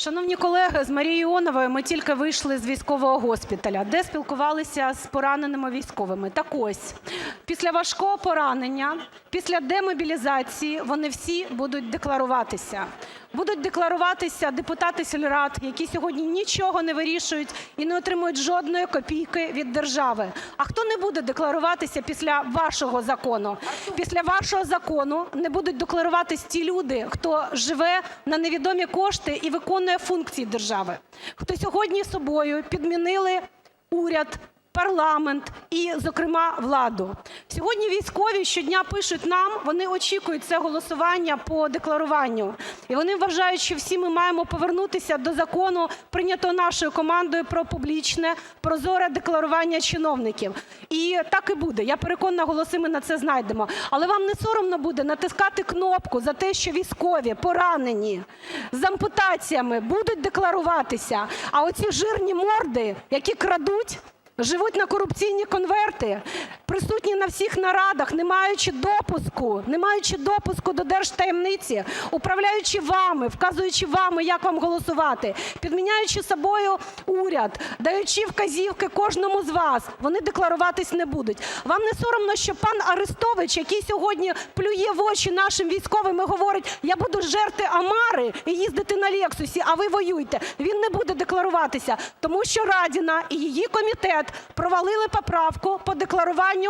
Шановні колеги, з Марією Іоновою ми тільки вийшли з військового госпіталю, де спілкувалися з пораненими військовими. Так ось, після важкого поранення, після демобілізації вони всі будуть декларуватися. Будуть декларуватися депутати сільрад, які сьогодні нічого не вирішують і не отримують жодної копійки від держави. А хто не буде декларуватися після вашого закону? Після вашого закону не будуть декларуватись ті люди, хто живе на невідомі кошти і виконує функції держави, хто сьогодні собою підмінили уряд, парламент і, зокрема, владу. Сьогодні військові щодня пишуть нам, вони очікують це голосування по декларуванню. І вони вважають, що всі ми маємо повернутися до закону, прийнятого нашою командою, про публічне, прозоре декларування чиновників. І так і буде. Я переконана, голоси ми на це знайдемо. Але вам не соромно буде натискати кнопку за те, що військові, поранені, з ампутаціями будуть декларуватися, а оці жирні морди, які крадуть, живуть на корупційні конверти, присутні на всіх нарадах, не маючи допуску, не маючи допуску до держтаємниці, управляючи вами, вказуючи вам, як вам голосувати, підміняючи собою уряд, даючи вказівки кожному з вас, вони декларуватись не будуть. Вам не соромно, що пан Арестович, який сьогодні плює в очі нашим військовим і говорить: "Я буду жерти омари і їздити на "Лексусі", а ви воюйте", він не буде декларуватися, тому що Радіна і її комітет провалили поправку по декларуванню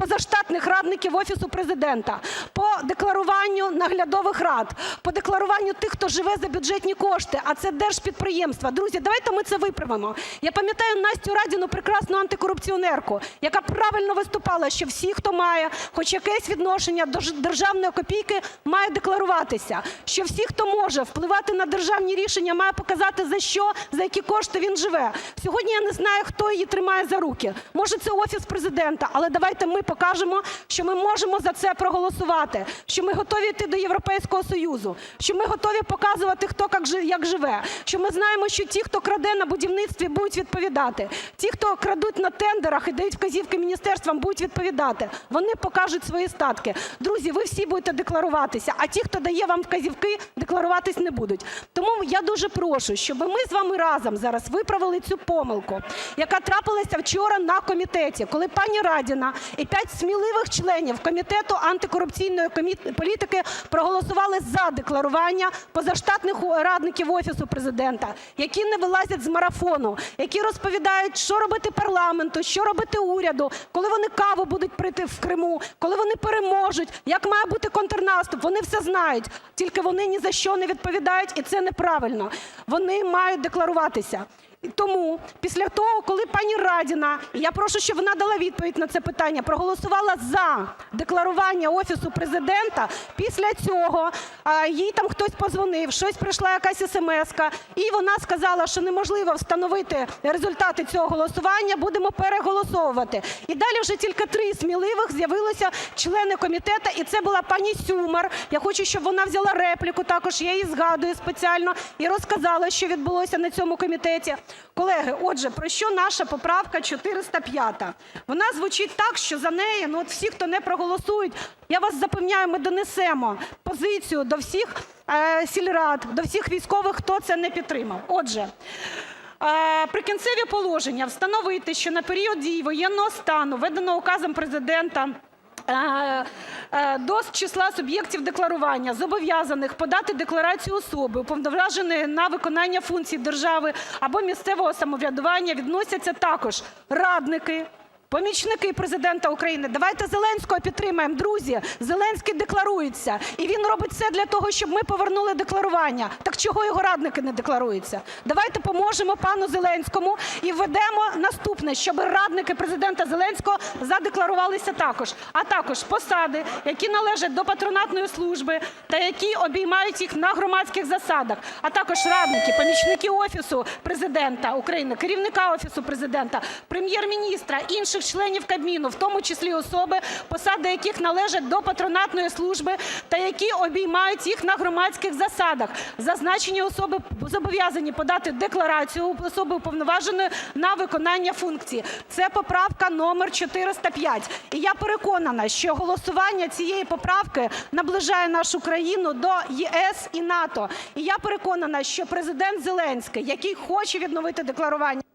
позаштатних радників Офісу Президента, по декларуванню наглядових рад, по декларуванню тих, хто живе за бюджетні кошти, а це держпідприємства. Друзі, давайте ми це виправимо. Я пам'ятаю Настю Радіну, прекрасну антикорупціонерку, яка правильно виступала, що всі, хто має хоч якесь відношення до державної копійки, має декларуватися, що всі, хто може впливати на державні рішення, має показати, за що, за які кошти він живе. Сьогодні я не знаю, хто її тримає за руки. Може, це Офіс Президента, але давайте ми покажемо, що ми можемо за це проголосувати, що ми готові йти до Європейського Союзу, що ми готові показувати, хто як живе, що ми знаємо, що ті, хто краде на будівництві, будуть відповідати, ті, хто крадуть на тендерах і дають вказівки міністерствам, будуть відповідати. Вони покажуть свої статки. Друзі, ви всі будете декларуватися, а ті, хто дає вам вказівки, декларуватись не будуть. Тому я дуже прошу, щоб ми з вами разом зараз виправили цю помилку, яка трапилася вчора на комітеті, коли пані Радіна і п'ять сміливих членів Комітету антикорупційної політики проголосували за декларування позаштатних радників Офісу Президента, які не вилазять з марафону, які розповідають, що робити парламенту, що робити уряду, коли вони каву будуть пити в Криму, коли вони переможуть, як має бути контрнаступ. Вони все знають, тільки вони ні за що не відповідають, і це неправильно. Вони мають декларуватися. Тому після того, коли пані Радіна, я прошу, щоб вона дала відповідь на це питання, проголосувала за декларування Офісу Президента, після цього їй там хтось подзвонив, щось прийшла якась есемеска, і вона сказала, що неможливо встановити результати цього голосування, будемо переголосовувати. І далі вже тільки три сміливих з'явилися члени комітету, і це була пані Сюмар. Я хочу, щоб вона взяла репліку, також я її згадую спеціально, і розказала, що відбулося на цьому комітеті. Колеги, отже, про що наша поправка 405? Вона звучить так, що за неї, ну от всі, хто не проголосують, я вас запевняю, ми донесемо позицію до всіх сільрад, до всіх військових, хто це не підтримав. Отже, "Прикінцеві положення" встановити, що на період дії воєнного стану, введеного Указом Президента, до числа суб'єктів декларування, зобов'язаних подати декларацію особи, уповноваженої на виконання функцій держави або місцевого самоврядування, відносяться також радники, помічники Президента України. Давайте Зеленського підтримаємо, друзі. Зеленський декларується, і він робить все для того, щоб ми повернули декларування. Так чого його радники не декларуються? Давайте поможемо пану Зеленському і введемо наступне, щоб радники Президента Зеленського задекларувалися також. А також посади, які належать до патронатної служби та які обіймають їх на громадських засадах, а також радники, помічники Офісу Президента України, керівника Офісу Президента, Прем'єр-міністра, інших інших членів Кабміну, в тому числі особи, посади яких належать до патронатної служби та які обіймають їх на громадських засадах. Зазначені особи зобов'язані подати декларацію особи уповноваженої на виконання функції. Це поправка номер 405. І я переконана, що голосування цієї поправки наближає нашу країну до ЄС і НАТО. І я переконана, що Президент Зеленський, який хоче відновити декларування...